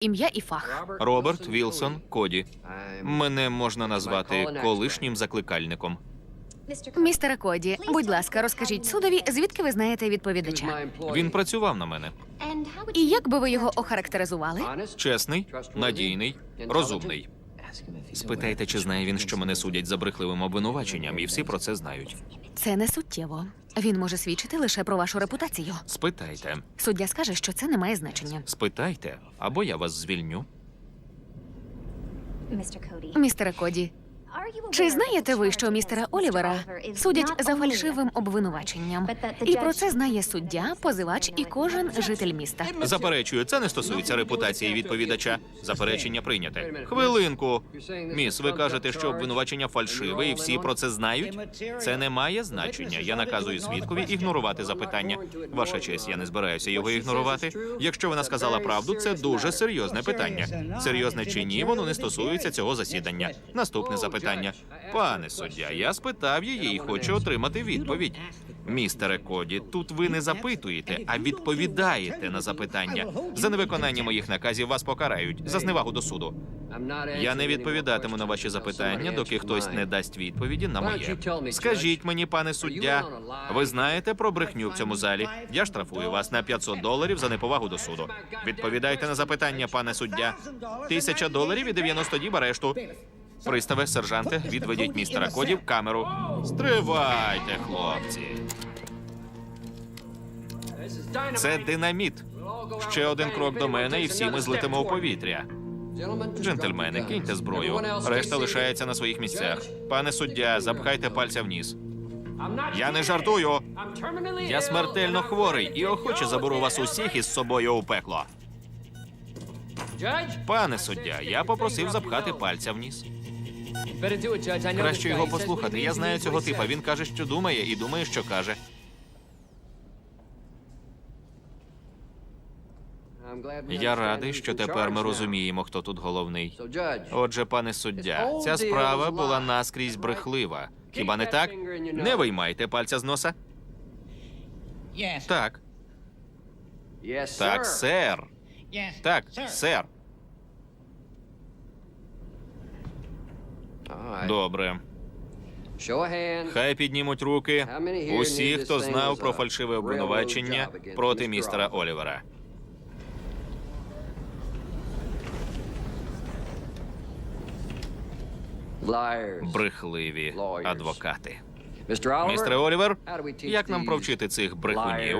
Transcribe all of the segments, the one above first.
Ім'я і фах. Роберт Вілсон Коді. Мене можна назвати колишнім закликальником. Містере Коді, будь ласка, розкажіть судові, звідки ви знаєте відповідача? Він працював на мене. І як би ви його охарактеризували? Чесний, надійний, розумний. Спитайте, чи знає він, що мене судять за брехливим обвинуваченням, і всі про це знають. Це не суттєво. Він може свідчити лише про вашу репутацію. Спитайте, Суддя скаже, що це не має значення. спитайте, або я вас звільню. Містере Коді, чи знаєте ви, що містера Олівера судять за фальшивим обвинуваченням? І про це знає суддя, позивач і кожен житель міста. Заперечую, це не стосується репутації відповідача. Заперечення прийняте. Хвилинку. Міс, ви кажете, що обвинувачення фальшиве, і всі про це знають? Це не має значення. Я наказую свідкові ігнорувати запитання. Ваша честь, я не збираюся його ігнорувати. Якщо вона сказала правду, це дуже серйозне питання. Серйозне чи ні, воно не стосується цього засідання. Наступне запитання. Пане суддя, я спитав її і хочу отримати відповідь. Містере Коді, тут ви не запитуєте, а відповідаєте на запитання. За невиконання моїх наказів вас покарають за зневагу до суду. Я не відповідатиму на ваші запитання, доки хтось не дасть відповіді на моє. Скажіть мені, пане суддя, ви знаєте про брехню в цьому залі? Я штрафую вас на 500 доларів за неповагу до суду. Відповідайте на запитання, пане суддя. Тисяча доларів і 90 діб арешту. Приставе, сержанте, відведіть містера Коді в камеру. Стривайте, хлопці. Це динаміт. Ще один крок до мене, і всі ми злетимо в повітря. Джентльмени, киньте зброю. Решта лишається на своїх місцях. Пане суддя, запхайте пальця вниз. Я не жартую. Я смертельно хворий і охоче заберу вас усіх із собою у пекло. Пане суддя, я попросив запхати пальця вниз. Краще його послухати. Я знаю цього типа. Він каже, що думає, і думає, що каже. Я радий, що тепер ми розуміємо, хто тут головний. Отже, пане суддя, ця справа була наскрізь брехлива. Хіба не так? Не виймайте пальця з носа. Так, так, сер. Так, сер. Добре. Хай піднімуть руки. Усі, хто знав про фальшиве обвинувачення проти містера Олівера. Брехливі адвокати. Містер Олівер, як нам провчити цих брехунів?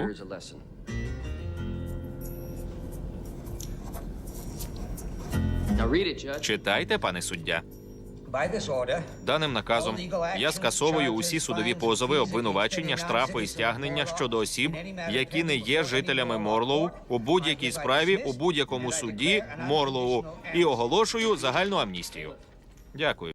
Читайте, пане суддя. Даним наказом я скасовую усі судові позови, обвинувачення, штрафи і стягнення щодо осіб, які не є жителями Морлоу у будь-якій справі у будь-якому суді Морлоу, і оголошую загальну амністію. Дякую.